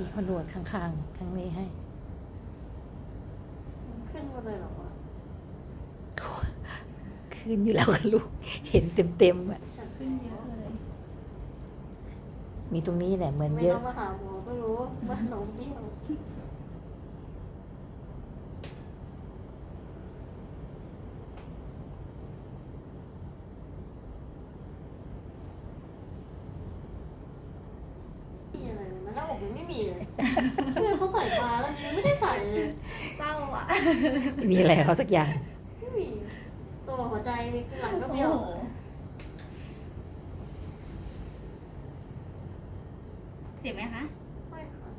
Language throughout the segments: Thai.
พี่เขานวดข้างๆข้างนี้ให้ขึ้นมาเลยเหรอวะขึ้นอยู่แล้วค่ะลูก เห็นเต็มๆอะ ฉันขึ้นเยอะเลยมีตรงนี้แหละเหมือนไม่เยต้อะ องมาหาหมอก็รู้มาหนมเบี้ยว มีอะไรเลยนะ หน้าอกยังไม่มีเลยเพื่อนเขาใส่มาแล้วนี้ไม่ได้ใส่เลยเศร้าอะไม่มีอะไรเขาสักอย่าง ไม่มี ตัวหัวใจมีหลังก็เบี้ยวโอ้โหเจ็บไหมคะไม่ค่ะ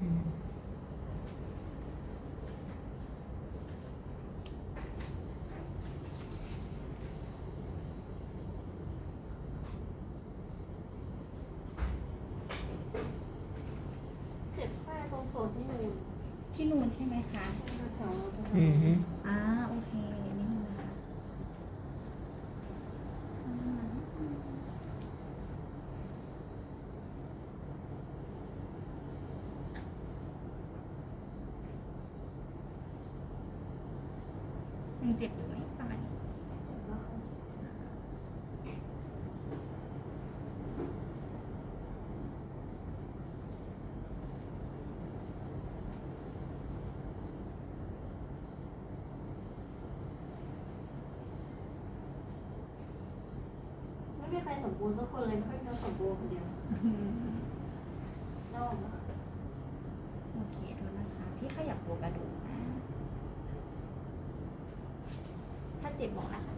อืม เจ็บแค่ตรงส่วนที่มือ ที่นูนใช่ไหมคะแถวๆอืมอ่าโอเคนี่นะคะอืมยังเจ็บอยู่ไหมประมาณนี้ เจ็บแล้วค่ะไม่มีใครสมบูรณ์สักคนเลยไม่ค่อยมีเราสมบูรณ์คนเดียวอืมนอกโอเคดูนะคะ พี่ขยับตัวกระดูกนะถ้าเจ็บบอกนะคะ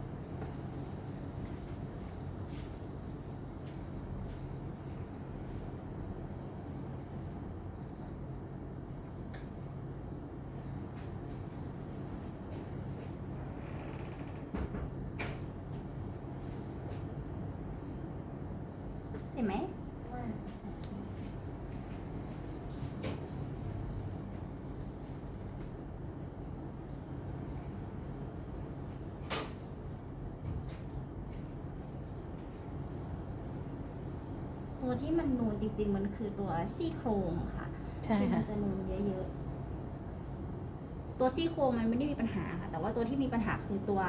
เจ็บไหม ไม่ ตัวที่มันนูนจริง ๆ มันคือตัวซี่โครงค่ะใช่ที่มัค่ะนจะนูนเยอะๆ ตัวซี่โครงมันไม่ได้มีปัญหาค่ะ แต่ว่าตัวที่มีปัญหาคือตัว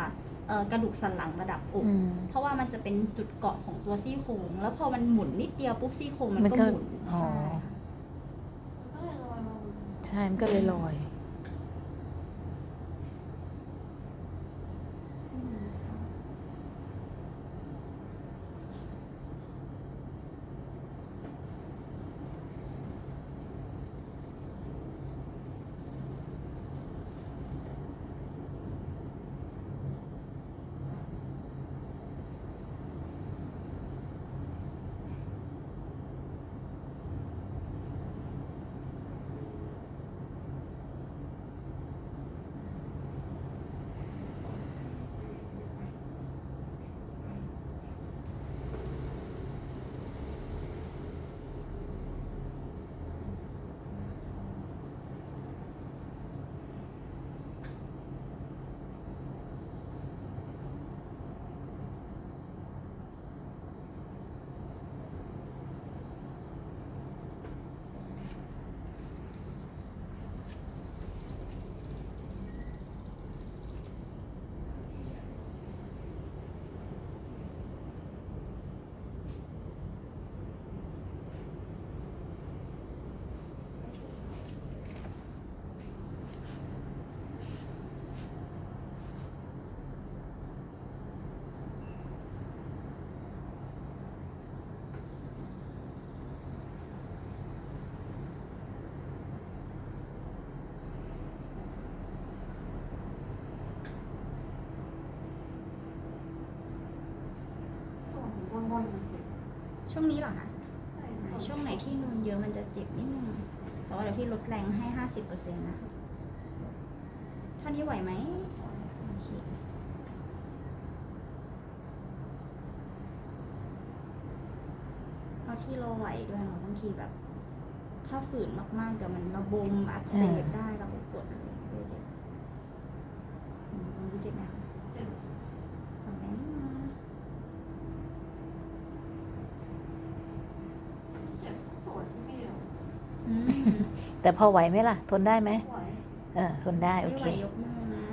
เอ่อกระดูกสันหลังระดับอกอืมเพราะว่ามันจะเป็นจุดเกาะของตัวซี่โครง แล้วพอมันหมุนนิดเดียวปุ๊บซี่โครงมันมันก็ก็หมุนอ๋อใช่ค่ะก็เลยลอยมาหมดเลยใช่ มันก็เลยลอย อืม ส่วน บนบนๆมันเจ็บช่วงนี้เหรอคะใช่อ่าช่วงไหนที่นูนเยอะมันจะเจ็บนิดนึงแต่ว่าเดี๋ยวพี่ลดแรงให้ห้าสิบเปอร์เซ็นต์นะคะท่านี้ไหวไหมโอเคเอาที่เราไหวด้วยเนาะบางทีแบบ ถ้าฝืนมากๆเดี๋ยวมันระบมอักเสบได้เราก็กดเลย แต่พอไหวไหมล่ะ ทนได้ไหมไหวเออทนได้โอไม่เคไหวยกมือนะ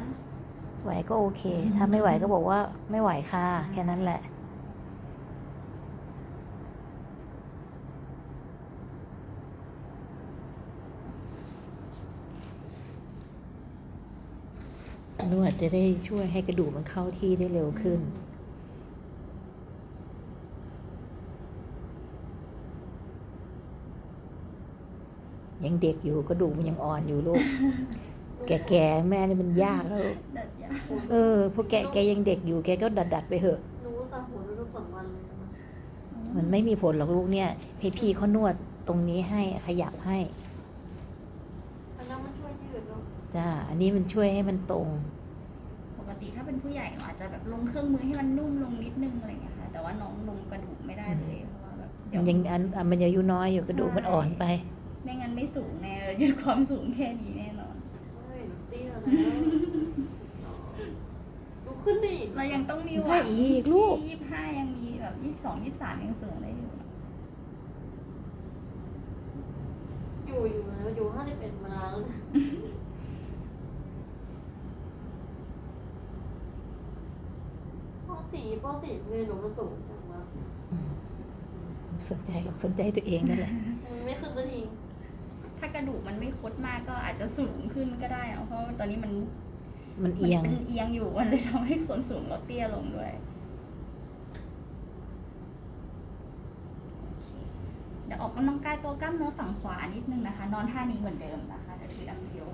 ไหวก็โอเค ถ้าไม่ไหวก็บอกว่าไม่ไหวค่ะแค่นั้นแหละนวดจะได้ช่วยให้กระดูกมันเข้าที่ได้เร็วขึ้น ยังเด็กอยู่กระดูกมันยังอ่อนอยู่ลูก แก่ๆแม่นี่มันยากแล้วลูกดัดยาเออพวกแกแกยังเด็กอยู่แกก็ดัดดัดๆไปเถอะ หนูก็สาหัวลูกสองวันเลยนะมันไม่มีผลหรอกลูกเนี่ยพี่พี่เขานวดตรงนี้ให้ขยับให้อันนั้นมันช่วยยืดเนาะจ้าอันนี้มันช่วยให้มันตรง ปกติถ้าเป็นผู้ใหญ่อาจจะแบบลงเครื่องมือให้มันนุ่มลงนิดนึงอะไรอย่างเงี้ยค่ะแต่ว่าน้องลงกระดูกไม่ได้เลยเพราะว่าแบบเดี๋มัยวนยังอันอันมันยังอายุน้อยอยู่กระดูกมันอ่อนไป ไม่งั้นไม่สูงแน่เลยยืดความสูงแค่นี้แน่นอนเฮ้ยหนูเตี้ยแล้วหนูขึ้นได้อีกเรายังต้องมีหได้วังอีกลูก ยี่สิบห้ายังมีแบบยี่สิบสองยี่สิบสามยังสูงได้อยู่ อยู่อยู่นะอยู่ห้าสิบเอ็ดมานานแล้วนะปสี่ปสี่เมนหนูมันสูงจังวะอืมสนใจหรอกสนใจตัวเองนั่นแหละ มันไม่ขึ้นสักที ถ้ากระดูกมันไม่คดมากก็อาจจะสูงขึ้นก็ได้นะเพราะว่าตอนนี้มันมันเอียงมันเป็นเอียงอยู่มันเลยทำให้ส่วนสูงเราเตี้ยลงด้วยโอเคเดี๋ยวออกกำลังกายตัวกล้ามเนื้อฝั่งขวานิดนึงนะคะ นอนท่านี้เหมือนเดิมนะคะเดี๋ยวถือดัมเบล